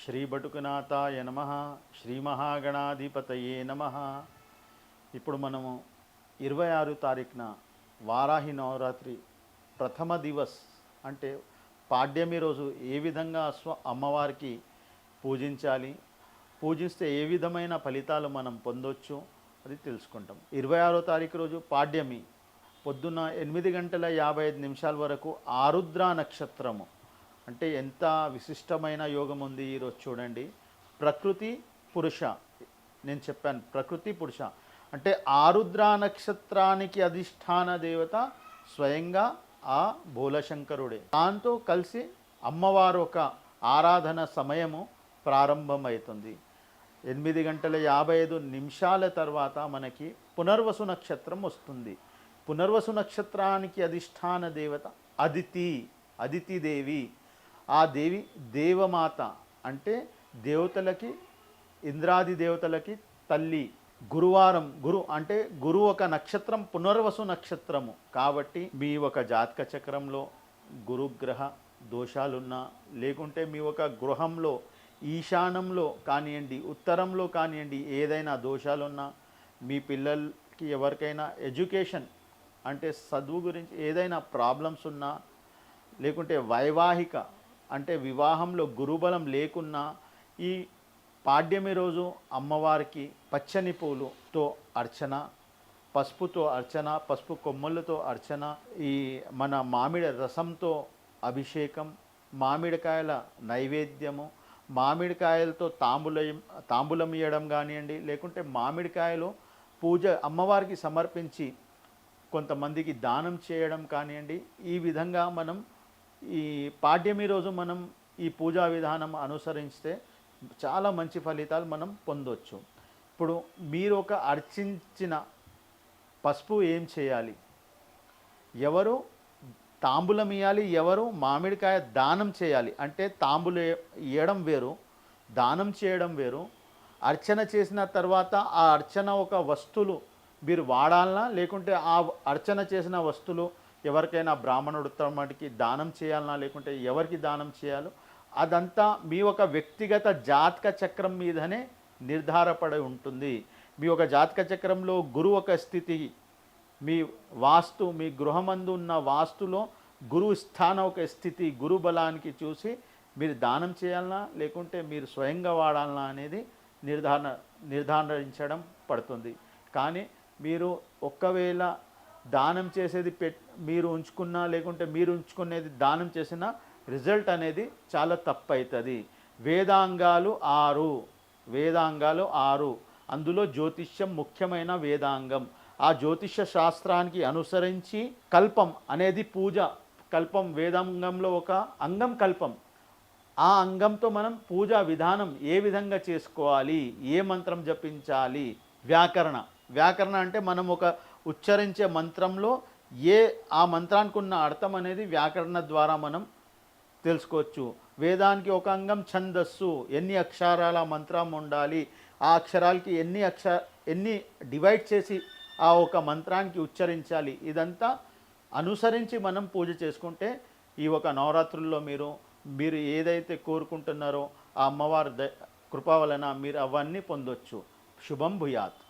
శ్రీ బటుకునాథాయ నమ శ్రీ మహాగణాధిపతయే నమ. ఇప్పుడు మనము ఇరవై ఆరు తారీఖున వారాహి నవరాత్రి ప్రథమ దివస్ అంటే పాడ్యమి రోజు ఏ విధంగా స్వ అమ్మవారికి పూజించాలి పూజిస్తే ఏ విధమైన ఫలితాలు మనం పొందొచ్చు అది తెలుసుకుంటాం. ఇరవై ఆరో తారీఖు రోజు పాడ్యమి పొద్దున్న ఎనిమిది గంటల యాభై ఐదు నిమిషాల వరకు ఆరుద్ర నక్షత్రము. అంటే ఎంత విశిష్టమైన యోగం ఉంది ఈరోజు చూడండి. ప్రకృతి పురుష. నేను చెప్పాను ప్రకృతి పురుష. అంటే ఆరుద్ర నక్షత్రానికి అధిష్టాన దేవత స్వయంగా ఆ భోలశంకరుడే దాంతో కలిసి అమ్మవారు ఒక ఆరాధన సమయము ప్రారంభమవుతుంది ఎనిమిది గంటల యాభై ఐదు నిమిషాల తర్వాత మనకి పునర్వసు నక్షత్రం వస్తుంది. పునర్వసు నక్షత్రానికి అధిష్టాన దేవత అదితి అదితి దేవి. ఆ దేవి దేవమాత అంటే దేవతలకి ఇంద్రాది దేవతలకి తల్లి గురువారం గురు అంటే గురు ఒక నక్షత్రం పునర్వసు నక్షత్రము. కాబట్టి మీ ఒక జాతక చక్రంలో గురుగ్రహ దోషాలున్నా లేకుంటే మీ ఒక గృహంలో ఈశానంలో కానివ్వండి ఉత్తరంలో కానివ్వండి ఏదైనా దోషాలున్నా మీ పిల్లలకి ఎవరికైనా ఎడ్యుకేషన్ అంటే చదువు గురించి ఏదైనా ప్రాబ్లమ్స్ ఉన్నా లేకుంటే వైవాహిక అంటే వివాహంలో గురుబలం లేకున్నా ఈ పాడ్యమి రోజు అమ్మవారికి పచ్చని పూలుతో అర్చన పసుపుతో అర్చన పసుపు కొమ్మలతో అర్చన ఈ మన మామిడి రసంతో అభిషేకం మామిడికాయల నైవేద్యము మామిడికాయలతో తాంబూలం తాంబూలం ఇవ్వడం కానివ్వండి లేకుంటే మామిడికాయలు పూజ అమ్మవారికి సమర్పించి కొంతమందికి దానం చేయడం కానివ్వండి ఈ విధంగా మనం ఈ పాడ్యమి రోజు మనం ఈ పూజా విధానం అనుసరిస్తే చాలా మంచి ఫలితాలు మనం పొందొచ్చు. ఇప్పుడు మీరు ఒక అర్చించిన పసుపు ఏం చేయాలి? ఎవరు తాంబూలం ఇవ్వాలి ఎవరు మామిడికాయ దానం చేయాలి? అంటే తాంబూలు ఇవ్వడం వేరు దానం చేయడం వేరు. అర్చన చేసిన తర్వాత ఆ అర్చన ఒక వస్తువులు మీరు వాడాలనా? లేకుంటే ఆ అర్చన చేసిన వస్తువులు ఎవరికైనా బ్రాహ్మణుడు తమటికి దానం చేయాలనా లేకుంటే ఎవరికి దానం చేయాలో అదంతా మీ ఒక వ్యక్తిగత జాతక చక్రం మీదనే నిర్ధారపడి ఉంటుంది. మీ ఒక జాతక చక్రంలో గురువు ఒక స్థితి మీ వాస్తు మీ గృహమందు ఉన్న వాస్తులో గురువు స్థానం ఒక స్థితి గురు బలానికి చూసి మీరు దానం చేయాలనా లేకుంటే మీరు స్వయంగా వాడాలనా అనేది నిర్ధారణ నిర్ధారించడం పడుతుంది. కానీ మీరు ఒకవేళ దానం చేసేది పెట్ మీరు ఉంచుకున్నా లేకుంటే మీరు ఉంచుకునేది దానం చేసిన రిజల్ట్ అనేది చాలా తప్పు అవుతుంది వేదాంగాలు ఆరు. వేదాంగాలు ఆరు. అందులో జ్యోతిష్యం ముఖ్యమైన వేదాంగం. ఆ జ్యోతిష శాస్త్రానికి అనుసరించి కల్పం అనేది పూజ. కల్పం వేదాంగంలో ఒక అంగం కల్పం. ఆ అంగంతో మనం పూజా విధానం ఏ విధంగా చేసుకోవాలి? ఏ మంత్రం జపించాలి? వ్యాకరణ. వ్యాకరణ అంటే మనం ఒక ఉచ్చరించే మంత్రంలో ఏ ఆ మంత్రానికి ఉన్న అర్థం అనేది వ్యాకరణ ద్వారా మనం తెలుసుకోవచ్చు. వేదానికి ఒక అంగం ఛందస్సు ఎన్ని అక్షరాల మంత్రం ఉండాలి ఆ అక్షరాలకి ఎన్ని అక్ష ఎన్ని డివైడ్ చేసి ఆ ఒక మంత్రానికి ఉచ్చరించాలి ఇదంతా అనుసరించి మనం పూజ చేసుకుంటే ఈ ఒక నవరాత్రుల్లో మీరు మీరు ఏదైతే కోరుకుంటున్నారో ఆ అమ్మవారి ద కృప వలన మీరు అవన్నీ పొందొచ్చు. శుభం భూయాత్.